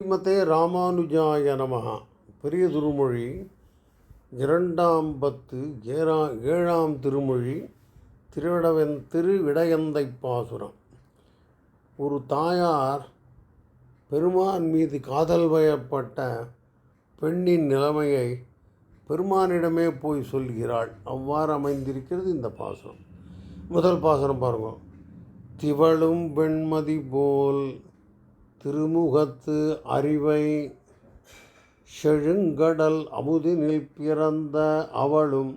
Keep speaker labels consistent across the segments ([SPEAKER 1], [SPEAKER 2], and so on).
[SPEAKER 1] ஸ்ரீமதே ராமானுஜாய நமகா பெரிய திருமொழி இரண்டாம் பத்து ஏழா ஏழாம் திருமொழி திருவிடவன் திருவிடயந்தை பாசுரம். ஒரு தாயார் பெருமான் மீது காதல் வயப்பட்ட பெண்ணின் நிலைமையை பெருமானிடமே போய் சொல்கிறாள். அவ்வாறு அமைந்திருக்கிறது இந்த பாசுரம். முதல் பாசுரம் பாருங்க. திவளும் வெண்மதி போல் திருமுகத்து அறிவை செழுங்கடல் அமுதினில் பிறந்த அவளும்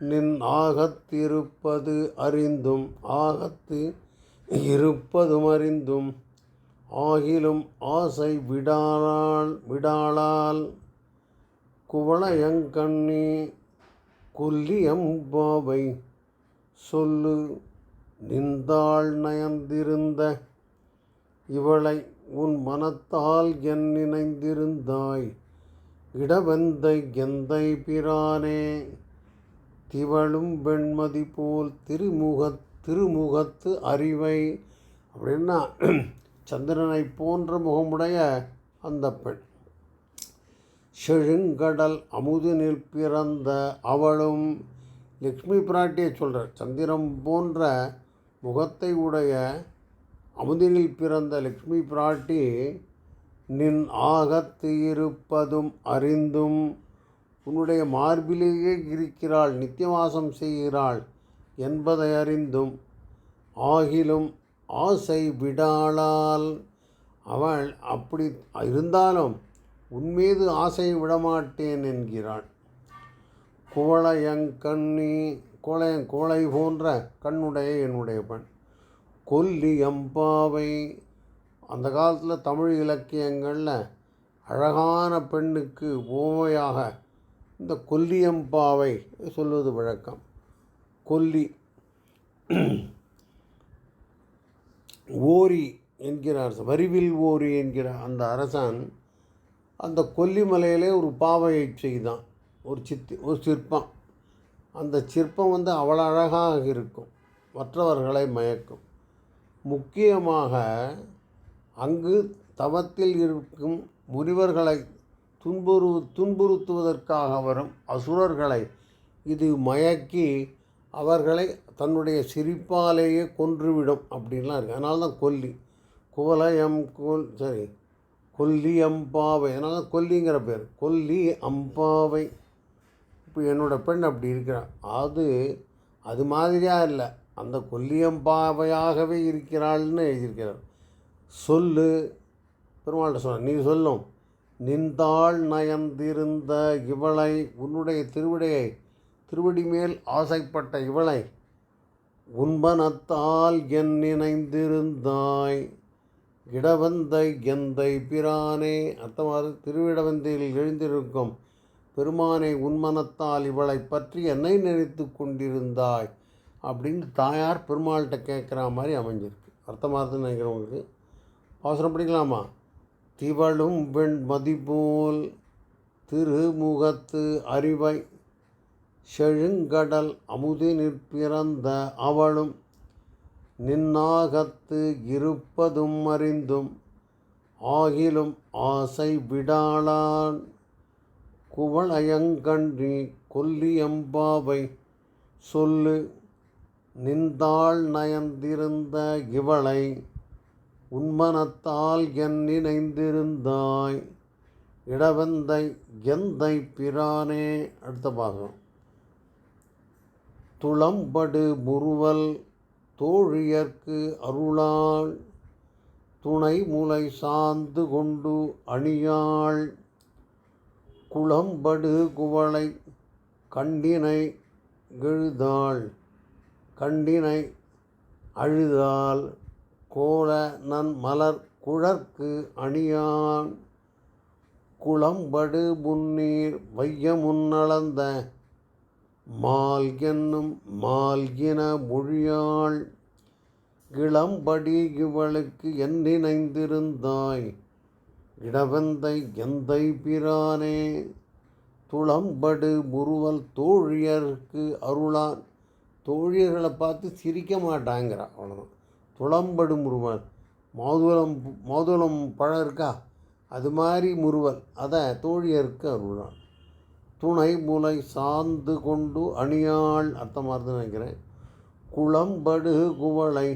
[SPEAKER 1] நின் ஆகத்திருப்பது அறிந்தும் ஆகத்து இருப்பதும் அறிந்தும் ஆகிலும் ஆசை விடாளால் விடாளால் குவளையங்கண்ணி கொல்லியம்பாவை சொல்லு நின்றாள் நயந்திருந்த இவளை உன் மனத்தால் என் நினைந்திருந்தாய் இடவெந்தை எந்தை பிரானே திவளும் வெண்மதி போல் திருமுக திருமுகத்து அறிவை. அப்படின்னா சந்திரனை போன்ற முகமுடைய அந்த பெண். செழுங்கடல் அமுதினில் பிறந்த அவளும் லக்ஷ்மி பிராட்டியை சொல்கிறார் சந்திரம் போன்ற முகத்தை உடைய அமுதினில் பிறந்த லக்ஷ்மி பிராட்டி நின் ஆகத்து இருப்பதும் அறிந்தும் உன்னுடைய மார்பிலேயே இருக்கிறாள் நித்தியவாசம் செய்கிறாள் என்பதை அறிந்தும் ஆகிலும் ஆசை விடாளால் அவள் அப்படி இருந்தாலும் உன்மீது ஆசை விடமாட்டேன் என்கிறாள். குவளையங்கண்ணி கோளை கோளை போன்ற கண்ணுடைய என்னுடைய பெண் கொல்லி எம்பாவை அந்த காலத்தில் தமிழ் இலக்கியங்களில் அழகான பெண்ணுக்கு ஓமையாக இந்த கொல்லியம்பாவை சொல்வது வழக்கம். கொல்லி ஓரி என்கிற அரசன் வரிவில் ஓரி என்கிற அந்த அரசன் அந்த கொல்லிமலையிலே ஒரு பாவையை செய்தான். ஒரு சித்தி ஒரு சிற்பம். அந்த சிற்பம் வந்து அவ்வளோ அழகாக இருக்கும். மற்றவர்களை மயக்கும். முக்கியமாக அங்கு தவத்தில் இருக்கும் முனிவர்களை துன்புறு துன்புறுத்துவதற்காக வரும் அசுரர்களை இது மயக்கி அவர்களை தன்னுடைய சிரிப்பாலேயே கொன்றுவிடும் அப்படின்லாம் இருக்குது அதனால தான் கொல்லி. குவலயம் கோல் சரி கொல்லி அம்பாவை அதனால தான் கொல்லிங்கிற பேர். கொல்லி அம்பாவை இப்போ என்னோடய பெண் அப்படி இருக்கிறான் அது அது மாதிரியாக இல்லை. அந்த கொல்லியம்பாவையாகவே இருக்கிறாள்னு எழுதியிருக்கிறார். சொல்லு. பெருமாள்கிட்ட சொன்ன நீ சொல்லும். நின்றாள் நயந்திருந்த இவளை உன்னுடைய திருவிடையை திருவடி மேல் ஆசைப்பட்ட இவளை உன்பனத்தால் என் நினைந்திருந்தாய். இடவந்தை எந்தை பிரானே. அத்தவாறு திருவிடவந்தையில் எழுந்திருக்கும் பெருமானை உன்மனத்தால் இவளை பற்றி என்னை நினைத்து கொண்டிருந்தாய். அப்படின்னு தாயார் பெருமாள்கிட்ட கேட்குற மாதிரி அமைஞ்சிருக்கு. அர்த்தமாகுதுன்னு நினைக்கிறவங்களுக்கு. அவசரம் படிக்கலாமா? திவளும் வெண் மதிபோல் திருமுகத்து அறிவை செழுங்கடல் அமுதினிற் பிறந்த அவளும் நின்னாகத்து இருப்பதும் அறிந்தும் ஆகிலும் ஆசை விடாளான் குவளையங்கன்றி கொல்லியம்பாவை சொல்லு நின்றாள் நயந்திருந்த இவளை உன்மனத்தால் என் நினைந்திருந்தாய். இடவந்தை எந்தை பிரானே. அடுத்த பாகம். துளம்படு முறுவல் தோழியர்க்கு அருளாள். துணை முலை சார்ந்து கொண்டு அணியாள். குளம்படு குவளை கண்டினை எழுதாள் கண்டினை அழுதால் கோல நன் மலர் குழற்கு அணியான். குளம்படு முன்னீர் வையமுன்னளந்த மால் என்னும் மால்கின மொழியாள். இளம்படி இவளுக்கு என்னிணைந்திருந்தாய். இடவந்தை எந்தை பிரானே. துளம்படு முறுவல் தோழியர்க்கு அருளான். தோழியர்களை பார்த்து சிரிக்க மாட்டாங்கிறான். அவ்வளோதான் துளம்படு முருவல் மாதுளம் மாதுளம் பழம் இருக்கா? அது மாதிரி முருவல் அதை தோழியருக்கு அருளாள் துணை முலை சார்ந்து கொண்டு அணியாள். அர்த்தமாக இருந்து நினைக்கிறேன். குளம்படு குவளை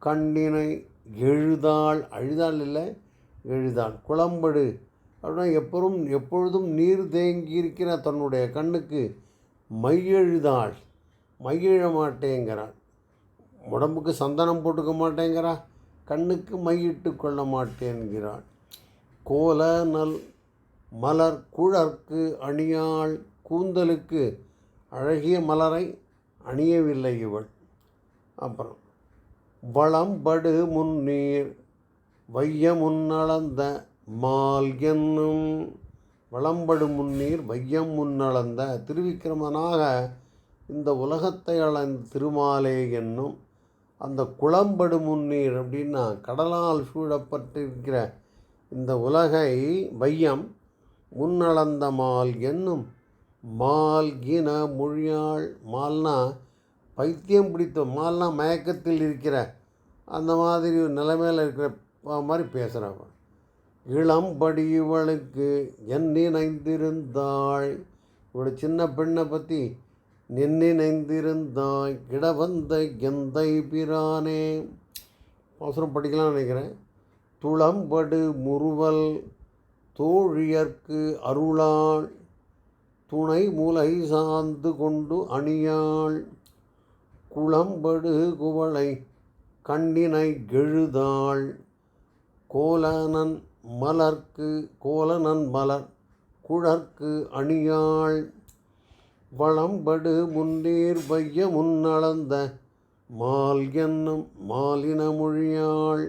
[SPEAKER 1] கண்ணினை எழுதாள். அழுதாள் இல்லை எழுதாள். குளம்படு அப்படின்னா எப்பொழுதும் எப்பொழுதும் நீர் தேங்கி இருக்கிற தன்னுடைய கண்ணுக்கு மையெழுதாள் மகிழ மாட்டேங்கிறான் உடம்புக்கு சந்தனம் போட்டுக்க மாட்டேங்கிறா. கண்ணுக்கு மையிட்டு கொள்ள மாட்டேன்கிறான் கோல நல் மலர் குழற்கு அணியாள் கூந்தலுக்கு அழகிய மலரை அணியவில்லை இவள். அப்புறம் வளம்படு முன்னீர் வைய முன்னளந்த மால் என்னும். வளம்படு முன்னீர் வையம் முன்னளந்த திருவிக்கிரமனாக இந்த உலகத்தை அளந்த திருமாலே என்னும் அந்த குளம்படு முன்னீர் அப்படின்னா கடலால் சூழப்பட்டிருக்கிற இந்த உலகை வையம் முன்னளந்த மால் என்னும் மால் கின மொழியாள் மால்னா பைத்தியம் பிடித்த மால்னா மயக்கத்தில் இருக்கிற அந்த மாதிரி நிலைமையில் இருக்கிற மாதிரி பேசுகிறவன் இளம்படி இவளுக்கு என் நினைந்திருந்தாள் இவளோட சின்ன பெண்ணை பற்றி நின்னிணைந்திருந்தாய் கிடவந்த எந்தை பிரானே. அவசரம் படிக்கலாம்னு நினைக்கிறேன். துளம்படு முறுவல் தோழியர்க்கு அருளாள். துணை மூலை சார்ந்து கொண்டு அணியாள். குளம்படு குவளை கண்ணினை கெழுதாள். கோலனன் மலர்க்கு கோலனன் மலர் குழற்கு அணியாள். வளம்படு முன்னீர் வைய முன்னளந்த மால் என்னும் மாலின மொழியாள்.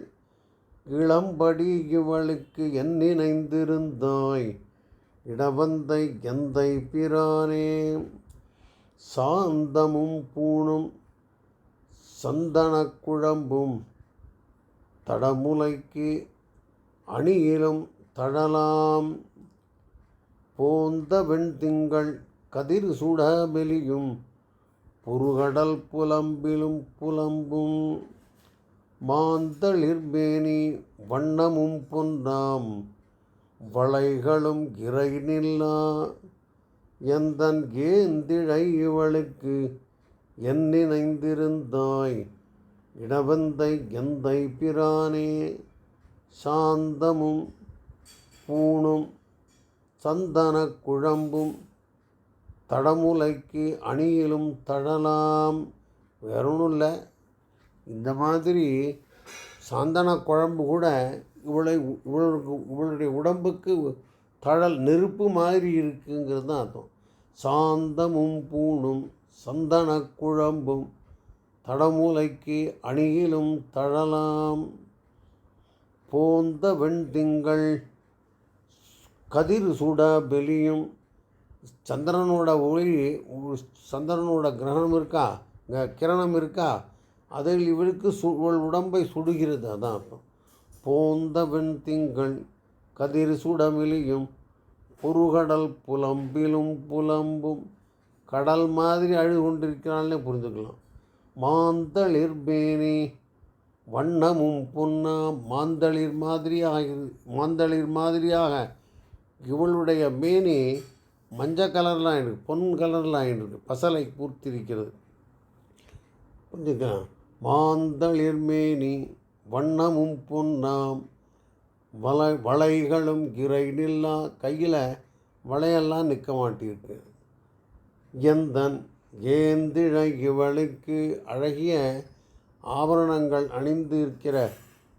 [SPEAKER 1] இளம்படி இவளுக்கு எந்நினைந்திருந்தாய் இடவந்தை எந்தை பிரானே. சாந்தமும் பூணும் சந்தனக்குழம்பும் தடமுலைக்கு அணியிலும் தழலாம். போந்த வெண்திங்கள் கதிர் சுட மெலியும் புருகடல் புலம்பிலும் புலம்பும். மாந்தளிர்மேனி வண்ணமும் பொன்னாம் வளைகளும் இறை நில்லா எந்தன் ஏந்திழை இவளுக்கு என் நினைந்திருந்தாய் இடவந்தை எந்தை பிரானே. சாந்தமும் பூணும் சந்தன குழம்பும் தடமுலைக்கு அணியிலும் தழலாம். வேற ஒன்றும் இல்லை இந்த மாதிரி சாந்தன குழம்பு கூட இவளை இவளுக்கு இவளுடைய உடம்புக்கு தழல் நெருப்பு மாதிரி இருக்குங்கிறது தான் அர்த்தம். சாந்தமும் பூணும் சந்தன குழம்பும் தடமூலைக்கு அணியிலும் தழலாம். போந்த வெண்திங்கள் கதிர் சுட பெலியும் சந்திரனோட ஒளி சந்திரனோட கிரகணம் இருக்கா? கிரணம் இருக்கா? அதில் இவளுக்கு சு இவள் உடம்பை சுடுகிறது. அதான் அர்த்தம். போந்த வெண்திங்கள் கதிர் சுடமெலியும் பொருகடல் புலம்பிலும் புலம்பும். கடல் மாதிரி அழுது கொண்டிருக்கிறாள்னே புரிஞ்சுக்கலாம் மாந்தளிர்பேனே வண்ணமும் பொன்னா மாந்தளிர் மாதிரியாக மாந்தளிர் மாதிரியாக இவளுடைய மேனி மஞ்சள் கலரில் இருக்கு பொன் கலரில் இருக்கு பசலை பூர்த்திருக்கிறது புரிஞ்சுக்கலாம் மாந்தளிர் மேனி வண்ணமும் பொன்னாம் வளை வளைகளும் கிரை நில்லா கையில் வளையெல்லாம் நிற்க மாட்டிருக்கு எந்தன் ஏந்திழ இவளுக்கு அழகிய ஆபரணங்கள் அணிந்து இருக்கிற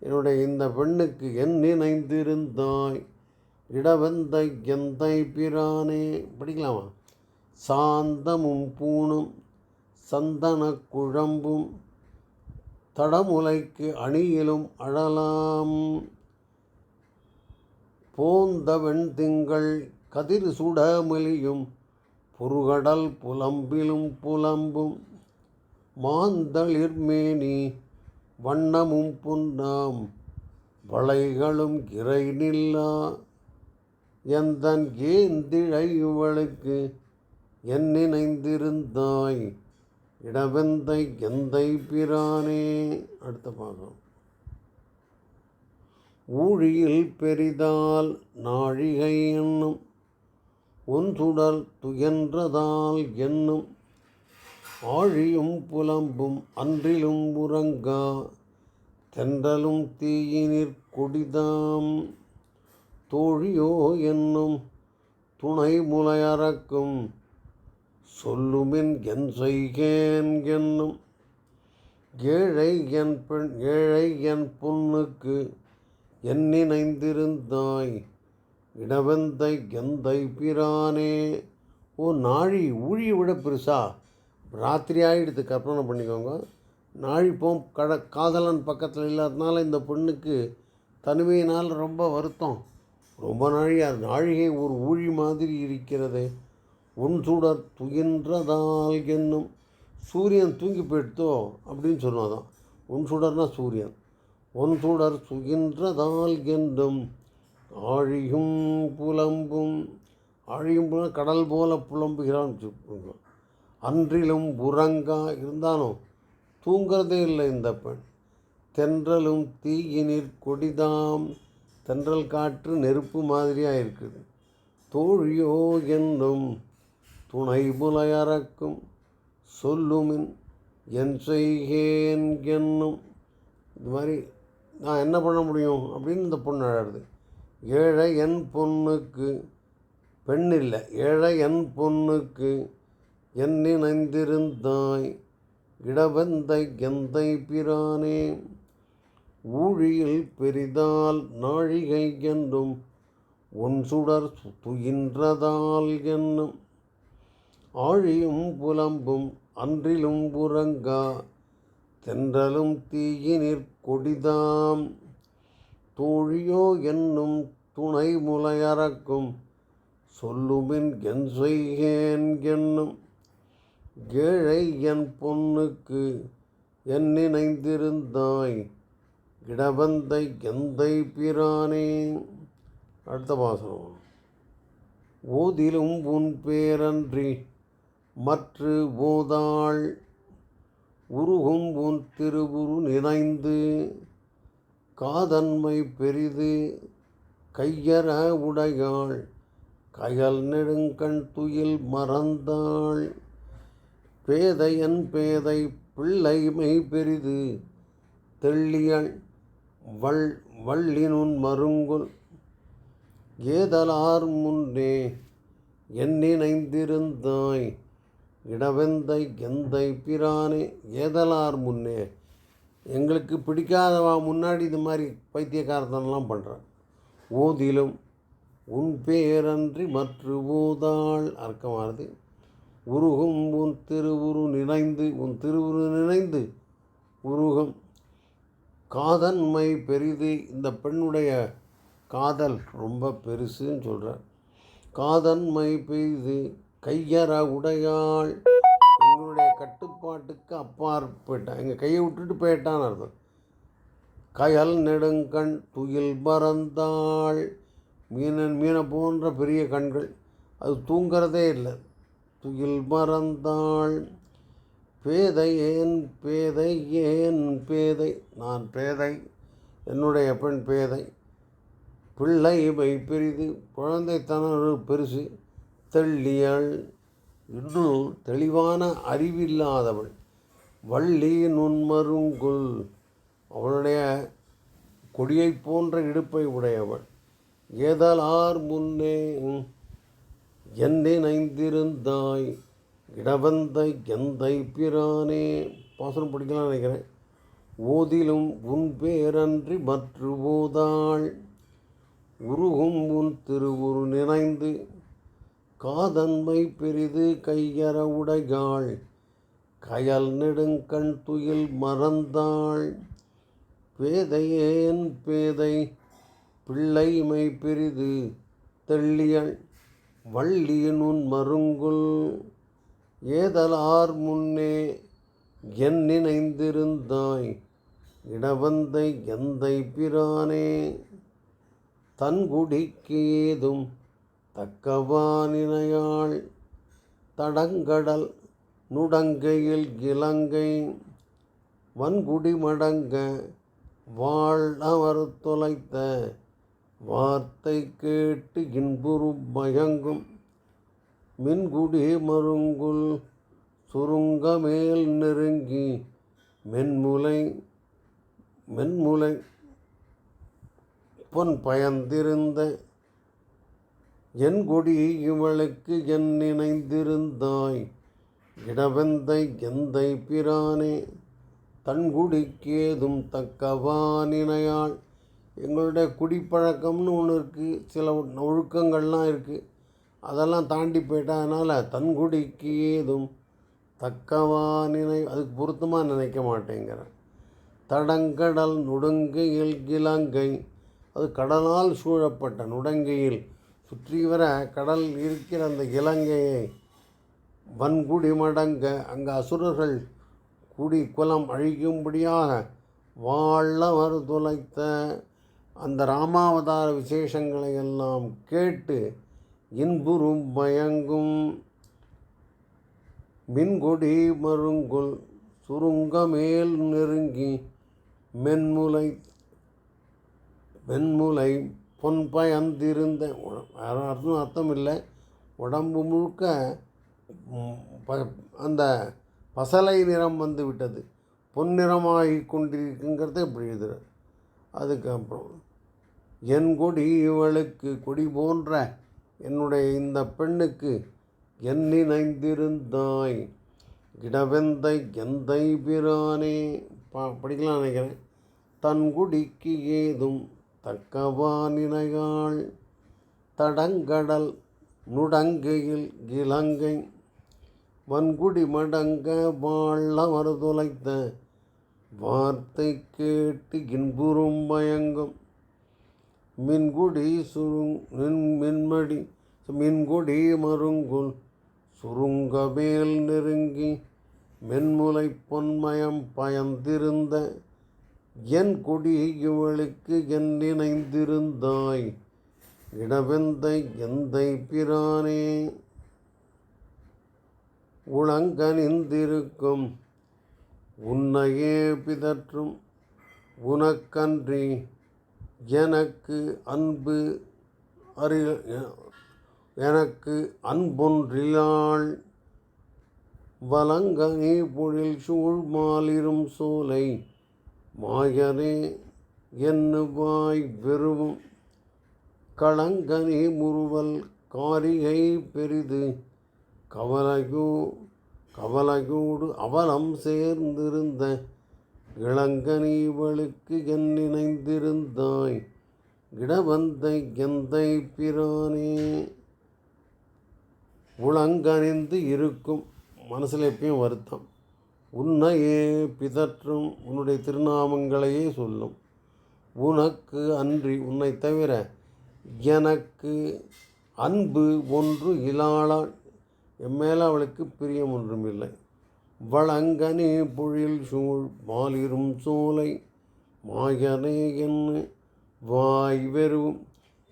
[SPEAKER 1] என்னுடைய இந்த பெண்ணுக்கு என் நினைந்திருந்தாய். இடவந்த எந்தை பிரானே. படிக்கலாமா? சாந்தமும் பூணும் சந்தன குழம்பும் தடமுலைக்கு அணியிலும் அழலாம். போந்த வெண்திங்கள் கதிர் சுடமொழியும் புருகடல் புலம்பிலும் புலம்பும். மாந்தளிர்மேனி வண்ணமும் புன்னாம் வளைகளும் இறை நில்லா எந்தன் ஏந்திழை இவளுக்கு என் நினைந்திருந்தாய்? இடவெந்தை எந்தை பிரானே? அடுத்த பாகம். ஊழியில் பெரிதால் நாழிகை என்னும் உன் சுடல் துயன்றதால் என்னும் ஆழியும் புலம்பும் அன்றிலும் உறங்கா தென்றலும் தீயினிற் கொடிதாம். தோழியோ என்னும் துணை முலையறக்கும் சொல்லுமின் என் செய்கேன் என்னும் ஏழை என் பெண் ஏழை என் பொண்ணுக்கு என் நினைந்திருந்தாய். இடவெந்தை எந்தை பிரானே. ஓ நாழி ஊழியை விட பெருசா? ராத்திரி ஆகிடுது கற்பனை பண்ணிக்கோங்க. நாழி போம் கட காதலன் பக்கத்தில் இல்லாததுனால இந்த பொண்ணுக்கு தனிமையினால் ரொம்ப வருத்தம். ரொம்ப நாழியா நாழிகை ஒரு ஊழி மாதிரி இருக்கிறது. உன் சுடர் துயின்றதால் என்னும் சூரியன் தூங்கி போயிடுத்தோ அப்படின்னு சொன்னாதான் உன் சுடர்னா சூரியன். உன் சுடர் துயின்றதால் என்றும் ஆழியும் புலம்பும் ஆழியும் புல கடல் போல புலம்புகிறான்னு சொல்லுங்க. அன்றிலும் உறங்கா இருந்தாலும் தூங்கிறதே இல்லை இந்த பெண். தென்றலும் தீயினிற் கொடிதாம் தென்றல் காற்று நெருப்பு மாதிரியாக இருக்குது தோழியோ என்னும் துணை புலையறக்கும் சொல்லுமின் என் செய்கேன் என்னும் இது மாதிரி நான் என்ன பண்ண முடியும் அப்படின்னு இந்த பொண்ணு அழகுது ஏழை என் பொண்ணுக்கு பெண் இல்லை. ஏழை என் பொண்ணுக்கு என் நந்திருந்தாய் இடவந்தை எந்தை பிரானே ஊழியில் பெரிதால் நாழிகை என்றும் ஒன் சுடர் துயின்றதால் என்னும். ஆழியும் புலம்பும் அன்றிலும் உறங்கா தென்றலும் தீயினிற் கொடிதாம். தோழியோ என்னும் துணை முலையறக்கும் சொல்லுமின் என் செய்கேன் என்னும். ஏழை என் பொண்ணுக்கு என் நினைந்திருந்தாய் இடவந்தை எந்தை பிரானே. அடுத்த பாசனம் ஓதிலும் உன் பேரன்றி மற்று ஓதாள். உருகும் உன் திருவுரு நினைந்து காதன்மை பெரிது கையற உடையாள். கயல் நெடுங்கண் துயில் மறந்தாள். பேதையன் பேதை பிள்ளைமை பெரிது தெள்ளியள் வள் வள்ளினுன் மருங்குல் ஏதலார் முன்னே எண்ணினைந்திருந்தாய் இடவெந்தை எந்தை பிரானே ஏதலார் முன்னே. எங்களுக்கு பிடிக்காதவா முன்னாடி இது மாதிரி பைத்தியக்காரத்தனெலாம் பண்ணுறான் ஓதிலும் உன் பேரன்றி மற்ற ஓதாள் அர்க்கமானது. உருகும் உன் திருவுரு நினைந்து உன் திருவுரு நினைந்து உருகும் காதன்மை பெரிது. இந்த பெண்ணுடைய காதல் ரொம்ப பெருசுன்னு சொல்கிறார் காதன்மை பெரிது. கையற உடையாள். எங்களுடைய கட்டுப்பாட்டுக்கு அப்பாற்பட்டான் எங்கள் கையை விட்டுட்டு போயிட்டான்னு அர்த்தம். கயல் நெடுங்கண் துயில் பறந்தாள் மீனன் மீனை போன்ற பெரிய கண்கள். அது தூங்கிறதே இல்லை. துயில் மறந்தாள். பேதை ஏன் பேதை ஏன் பேதை? நான் பேதை என்னுடைய பெண் பேதை. பிள்ளை இவை பெரிது குழந்தைத்தனம் பெருசு. தெள்ளியள் இன்னும் தெளிவான அறிவில்லாதவள். வள்ளி நுண்மருங்குல் அவளுடைய கொடியைப் போன்ற இடுப்பை உடையவள். ஏதலார் முன்னே என்னை நைந்திருந்தாய் இடவந்தை எந்தை பிரானே. பாசனம் படிக்கலாம் நினைக்கிறேன். ஓதிலும் உன் பேரன்றி மற்று ஓதாள். உருகும் உன் திருவுரு நினைந்து காதன்மை பெரிது கையற உடையாள். கயல் நெடுங்கண் துயில் மறந்தாள். பேதையேன் பேதை பிள்ளைமை பெரிது தெள்ளியள். வள்ளியின் உன் மருங்குல் ஏதலார் முன்னே என் நினைந்திருந்தாய் இடவந்தை எந்தை பிரானே? தன்குடிக்கு ஏதும் தக்கவானினையாள் தடங்கடல் நுடங்கையில் இலங்கை வன்குடி மடங்க வாழ் அவர் தொலைத்த வார்த்தை கேட்டு இன்புறு பயங்கும் மின்குடி மருங்குல் சுருங்க மேல் நெருங்கி மென்முலை மென்முலை பொன் பயந்திருந்த என் கொடி இவளுக்கு என் நினைந்திருந்தாய் இடவெந்தை எந்தை பிரானே தன்குடிக்கேதும் தக்கவானினையாள் எங்களுடைய குடிப்பழக்கம்னு ஒன்று இருக்குது சில ஒழுக்கங்கள்லாம் இருக்குது அதெல்லாம் தாண்டி போயிட்டா அதனால் தன்குடிக்கு ஏதும் தக்கவானினை அதுக்கு பொருத்தமாக நினைக்க மாட்டேங்கிறேன். தடங்கடல் நுடங்கையில் கிழங்கை அது கடலால் சூழப்பட்ட நுடங்கையில் சுற்றி வர கடல் இருக்கிற அந்த இலங்கையை வன்குடி மடங்க அங்கே அசுரர்கள் குடி குலம் அழிக்கும்படியாக வாழவர் துளைத்த அந்த ராமாவதார விசேஷங்களை எல்லாம் கேட்டு இன்புறும் பயங்கும் மின்கொடி மருங்குல் சுருங்க மேல் நெருங்கி மென்முலை வெண்முலை பொன் பயந்திருந்த வேறு அர்த்தம் அர்த்தம் இல்லை உடம்பு முழுக்க ப அந்த பசலை நிறம் வந்து விட்டது. பொன்னிறமாகி கொண்டிருக்குங்கிறத இப்படி எழுதுகிறார் அதுக்கப்புறம் என் கொடி இவளுக்கு கொடி போன்ற என்னுடைய இந்த பெண்ணுக்கு எண்ணிணைந்திருந்தாய் கிடவெந்தை இடவெந்தை எந்தை பிரானே. பா படிக்கலாம் நினைக்கிறேன். தன் குடிக்கு ஏதும் தக்கவானினையாள் தடங்கடல் நுடங்கையில் இலங்கை. வன்குடி மடங்க வாழ மறுதுளைத்த வார்த்தை கேட்டு இன்புறும் பயங்கும் மின்குடி சுருங் மின் மின்மடி மின்குடி மருங்குல் சுருங்க மேல் நெருங்கி மென்முலை பொன்மயம் பயந்திருந்த என் கொடி இவளுக்கு என் நினைந்திருந்தாய். இடவெந்தை எந்தை பிரானே? உளங்கனிந்திருக்கும் உன்னையே பிதற்றும் உனக்கன்றி எனக்கு அன்பு அறி எனக்கு அன்பொன்றிலாள் வலங்கனே பொழில் சூழ் மாலிரும் சோலை. மாயனே என்னுவாய் வெறும் களங்கனி முறுவல் காரிகை பெரிது. கவலையோ கவலையோடு அவலம் சேர்ந்திருந்த இளங்கனீவளுக்கு என் இணைந்திருந்தாய் இடவந்தை எந்தை பிரானே உளங்கணிந்து இருக்கும் மனசில் எப்பயும் வருத்தம். உன்னையே பிதற்றும் உன்னுடைய திருநாமங்களையே சொல்லும். உனக்கு அன்றி உன்னை தவிர எனக்கு அன்பு ஒன்று இலாளான். என் மேலே அவளுக்கு பிரியம் ஒன்றும் இல்லை வளங்கனே பொழில் சூழ் மாலிரும் சோலை. மாயனே என்ன வாய் வெறும்.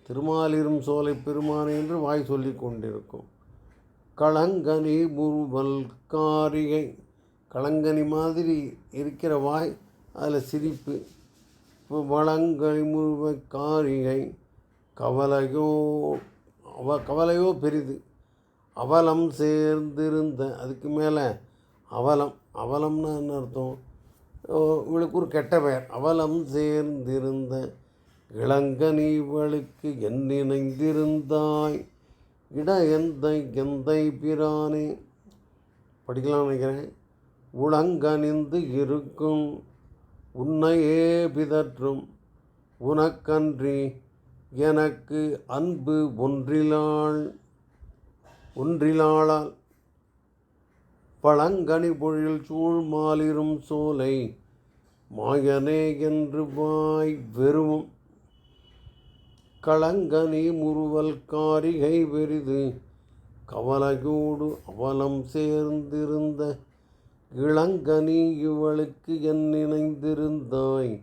[SPEAKER 1] திருமாலிரும் சோலை பெருமானே என்று வாய் சொல்லி கொண்டிருக்கும். களங்கனி முருவல்காரிகை களங்கனி மாதிரி இருக்கிற வாய் அதில் சிரிப்பு. வளங்கனி முருவ காரிகை கவலையோ அவ கவலையோ பெரிது. அவலம் சேர்ந்திருந்த அதுக்கு மேலே அவலம் அவலம்னா என்ன அர்த்தம்? இவளுக்கு ஒரு கெட்ட பெயர். அவலம் சேர்ந்திருந்த இளங்கனி இவளுக்கு என் நினைந்திருந்தாய் இட எந்தை எந்தை பிரானே? படிக்கலாம் நினைக்கிறேன். உளங்கனிந்து இருக்கும். உன்னையே பிதற்றும். உனக்கன்றி எனக்கு அன்பு ஒன்றிலாள். ஒன்றிலாளால் பழங்கனி பொழில் சூழ் மாலிரும் சோலை. மாயனே என்று வாய் வெறுவும். களங்கனி முறுவல் காரிகை பெரிது கவலையோடு அவலம் சேர்ந்திருந்த இளங்கனி இவளுக்கு என் நினைந்திருந்தாய்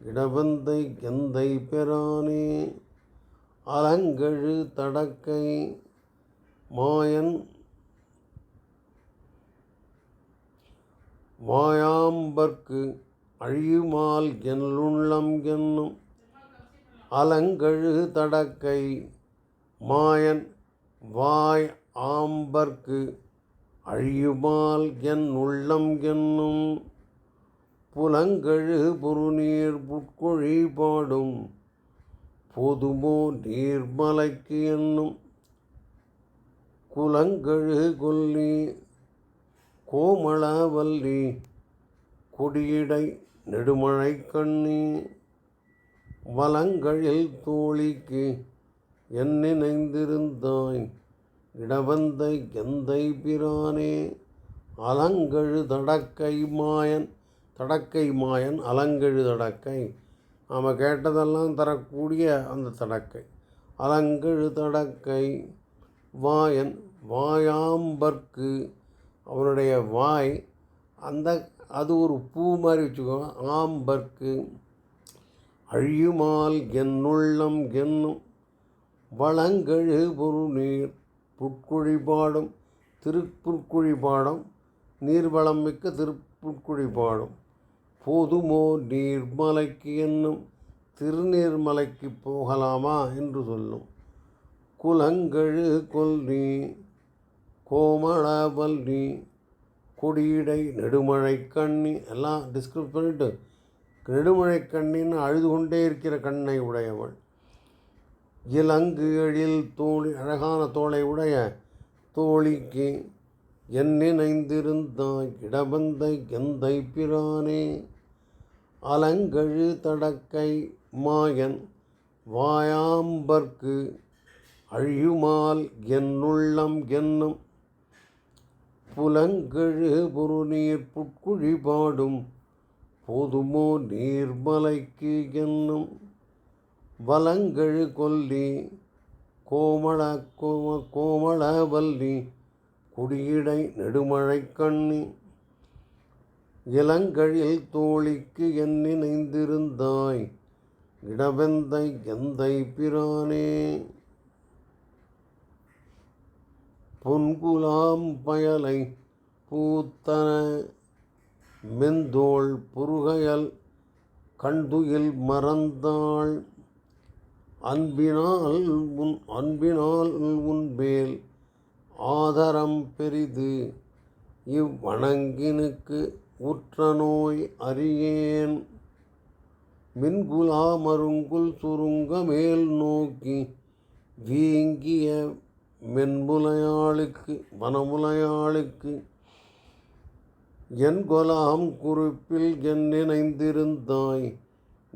[SPEAKER 1] இடவந்தை எந்தை பெறானே? அலங்கழு தடக்கை மாயன் மாயாம்பர்க்கு அழியுமால் என்னுள்ளம் என்னும் அலங்கழு தடக்கை மாயன் வாய் ஆம்பர்க்கு அழியுமால் என் உள்ளம் என்னும் புலங்கழு பொருநீர் புட்கொழி பாடும் போதுமோ நீர்மலைக்கு என்னும் குலங்கழு கொல்லி கோமளவல்லி கொடியடை நெடுமழை கண்ணி வலங்களில் தோழிக்கு என் நினைந்திருந்தாய் இடவந்தை எந்தை பிரானே அலங்கழு தடக்கை மாயன் தடக்கை மாயன் அலங்கழு தடக்கை. நாம் கேட்டதெல்லாம் தரக்கூடிய அந்த தடக்கை. அலங்கழு தடக்கை வாயன் வாயாம்பர்க்கு அவனுடைய வாய். அந்த அது ஒரு பூ மாதிரி வச்சுக்கோங்க ஆம்பர்க்கு அழியுமால் என்னுள்ளம் என்னும் வளங்கழு பொருநீர் புட்குழிபாடும் பாடும் நீர்வளம் மிக்க திருப்புற்குழிபாடும் போதுமோ நீர்மலைக்கு என்னும் திருநீர்மலைக்கு போகலாமா என்று சொல்லும். குலங்கழு கொல்லி நீ கொடியடை நெடுமழை கண்ணி எல்லாம் டிஸ்கிரைப் பண்ணிவிட்டு நெடுமழை கண்ணின் அழுது கொண்டே இருக்கிற கண்ணை உடையவள். இலங்கு எழில் தோழி அழகான தோளை உடைய தோழிக்கு என் நினைந்திருந்தாய் இடவந்த எந்தை பிரானே அலங்கழு தடக்கை மாயன் வாயாம்பர்க்கு அழியுமால் என்னுள்ளம் என்னும் புலங்கழு பொருநீர் புட்குழி பாடும் போதுமோ நீர்மலைக்கு என்னும் வலங்கழு கொல்லி கோமள கோம கோமளவல்லி குடியிடை நெடுமழை கண்ணி இளங்கழில் தோழிக்கு என் நினைந்திருந்தாய் இடவெந்தை எந்தை பிரானே. பொன்குலாம் பயலை பூத்தன மெந்தோள் புருகையல் கண்துயில் மறந்தாள். அன்பினால் உன் அன்பினால் உன்பேல் ஆதரம் பெரிது. இவ்வணங்கினுக்கு உற்ற நோய் அறியேன். மின்குலா மருங்குல் சுருங்க மேல் நோக்கி வீங்கிய மென்முலையாளுக்கு வனமுலையாளுக்கு என் கொலாம் குறிப்பில் என் நினைந்திருந்தாய்.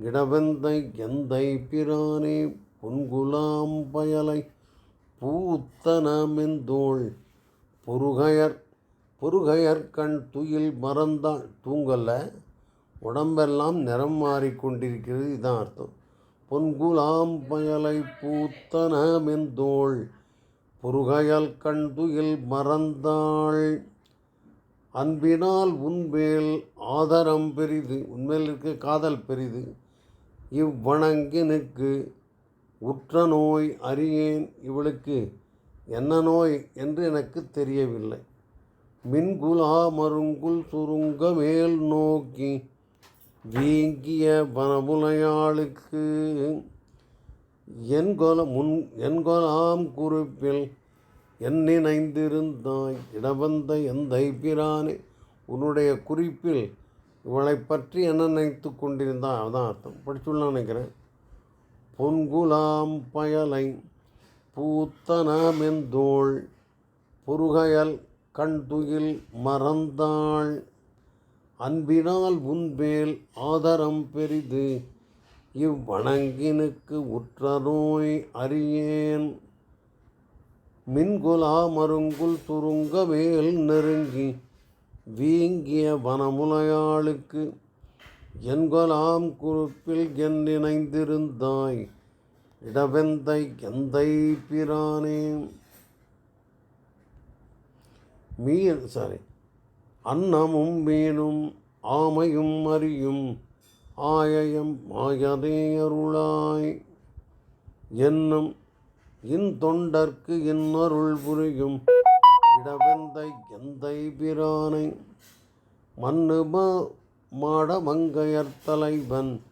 [SPEAKER 1] இடவெந்தை எந்தை பிரானே பொன்குலாம் பயலை பூத்தனமெந்தோள் புருகையர் புருகையர் கண் துயில் மறந்தாள். தூங்கல்ல உடம்பெல்லாம் நிறம் மாறிக்கொண்டிருக்கிறது இதான் அர்த்தம். பொன்குலாம் பயலை பூத்தனமெந்தோள் புருகையல் கண் துயில் மறந்தாள். அன்பினால் உன்மேல் ஆதரம் பெரிது உன்மேல் இருக்க காதல் பெரிது. இவ்வணங்கினுக்கு உற்ற நோய் அறியேன் இவளுக்கு. என்ன நோய் என்று எனக்கு தெரியவில்லை. மின்குலா மருங்குல் சுருங்க மேல் நோக்கி வீங்கிய வனமுலையாளுக்கு என்கொல முன் என்கொலாம் குறிப்பில் எண்ணினைந்திருந்தாய் இடவந்த எந்தை பிரானே உன்னுடைய குறிப்பில் இவளை பற்றி என்ன நினைத்து கொண்டிருந்தாய் அதான் அர்த்தம். படிச்சுள்ள நினைக்கிறேன். பொன்குலாம் பயலை பூத்தனமெந்தோள் புருகையல் கண்துயில் மறந்தாள். அன்பினால் உன்பேல் ஆதரம் பெரிது இவ்வணங்கினுக்கு உற்ற நோய் அறியேன். மின்குலா மருங்குல் சுருங்க மேல் நெருங்கி வீங்கிய வனமுலையாளுக்கு என்கொலாம் குறுப்பில் என்னிணைந்திருந்தாய். இடவெந்தை எந்தை பிரானே. மீன் சாரி அன்னமும் மீனும் ஆமையும் அறியும் ஆயயம் மாயதே அருளாய். என்னும் இன் தொண்டர்க்கு இன்னொருள் புரியும். இடவெந்தை எந்தை பிரானை. மன்னுமா மாடமங்கையர் தலைவன்.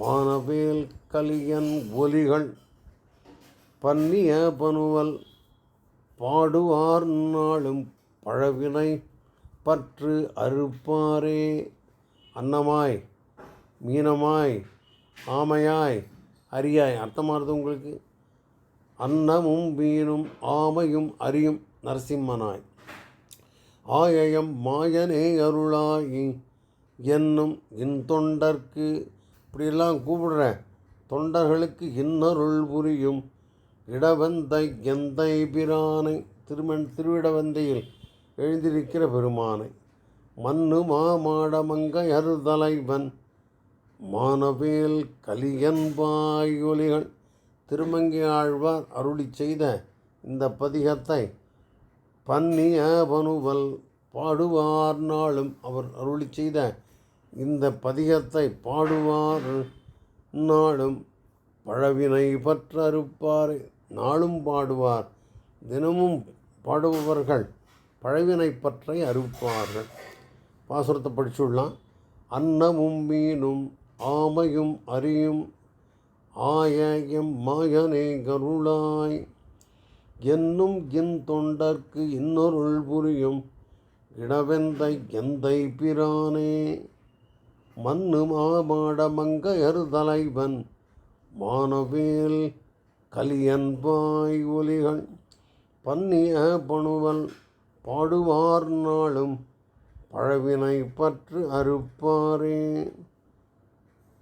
[SPEAKER 1] மானவேல் கலியன் ஒலிகள். பன்னிய பனுவல். பாடுவார் நாளும் பழவினை பற்று அறுப்பாரே. அன்னமாய் மீனமாய் ஆமையாய் அரியாய். அர்த்தமானது உங்களுக்கு? அன்னமும் மீனும் ஆமையும் அரியும் நரசிம்மனாய். ஆயயம் மாயனே அருளாயி என்னும் இன் தொண்டர்க்கு இப்படியெல்லாம் கூப்பிடுற தொண்டர்களுக்கு இன்னருள் புரியும். இடவந்தை எந்தை பிரானை திருமண் திருவிடவந்தையில் எழுந்திருக்கிற பெருமானை. மண்ணு மாமாடமங்கை அருதலைவன் மானவேல் கலியன்பாயொலிகள் திருமங்கியாழ்வார் ஆழ்வார் அருளி செய்த இந்த பதிகத்தை பன்னிய பனுவல் பாடுவார் நாளும் அவர் அருளி செய்த இந்த பதிகத்தை பாடுவார் நாளும் பழவினை பற்றறுப்பார். நாளும் பாடுவார் தினமும் பாடுபவர்கள் பழவினை பற்றை அறுப்பார்கள். பாசுரத்தை படிச்சுடலாம் அன்னமும் மீனும் ஆமையும் அரியும் ஆயம் மாயனே கருளாய். என்னும் என் தொண்டர்க்கு இன்னொருள் புரியும். இடவெந்தை எந்தை பிரானே. மண்ணு மாமாட மங்கையர் தலைவன். மானவேல் கலியன்பாய் ஒலிகள். பன்னிய பணுவல் பாடுவார் நாளும். பழவினை பற்று அறுப்பாரே.